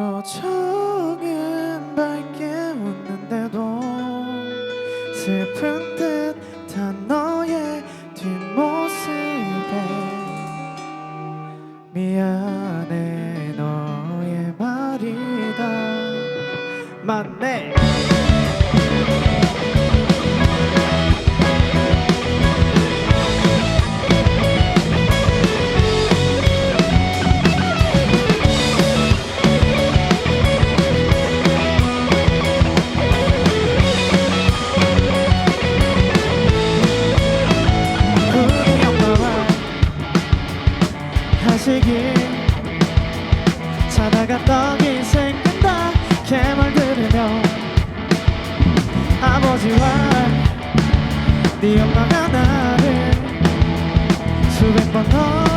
어, 표정은 밝게 웃는데도 슬픈 듯한 너의 뒷모습에 미안해 너의 말이 다. 맞네. 지치기 찾아갔던 이 생각나 개말 들으며 아버지와 네 엄마가 나를 수백 번 넘어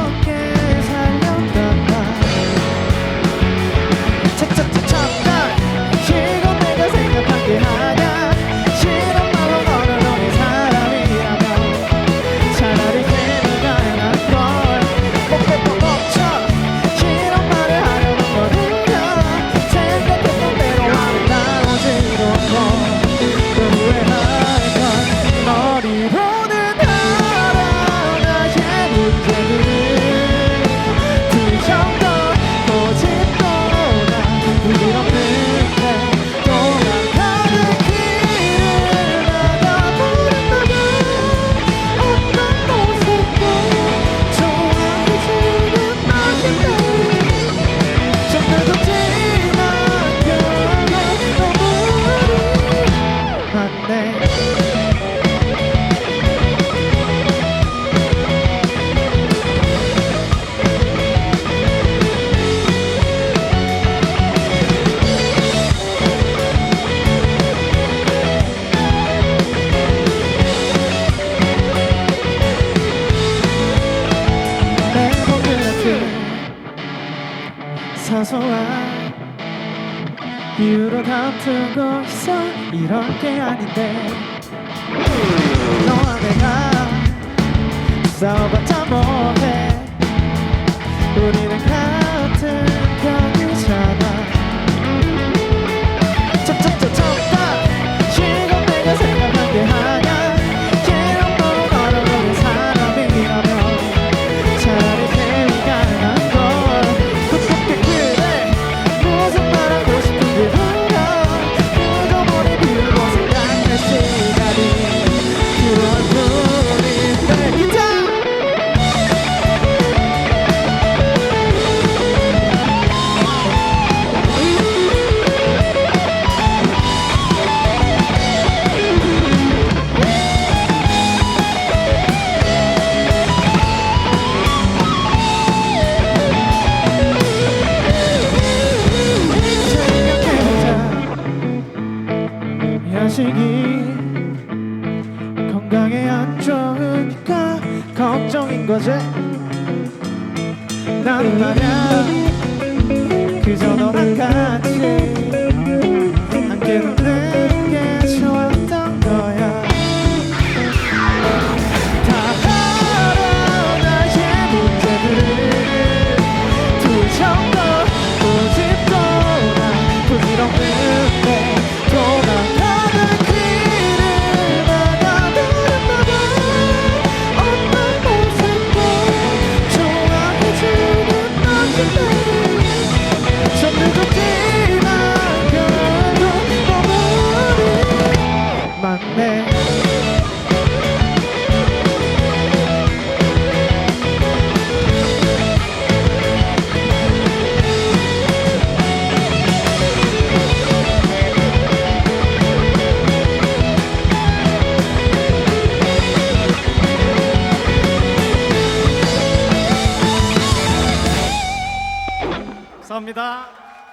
사소한 이유로 다투고 있어 이럴 게 아닌데. 건강에 안 좋으니까? 걱정인 거지? 나는 말야. 그저 너랑 가. 만네 감사합니다.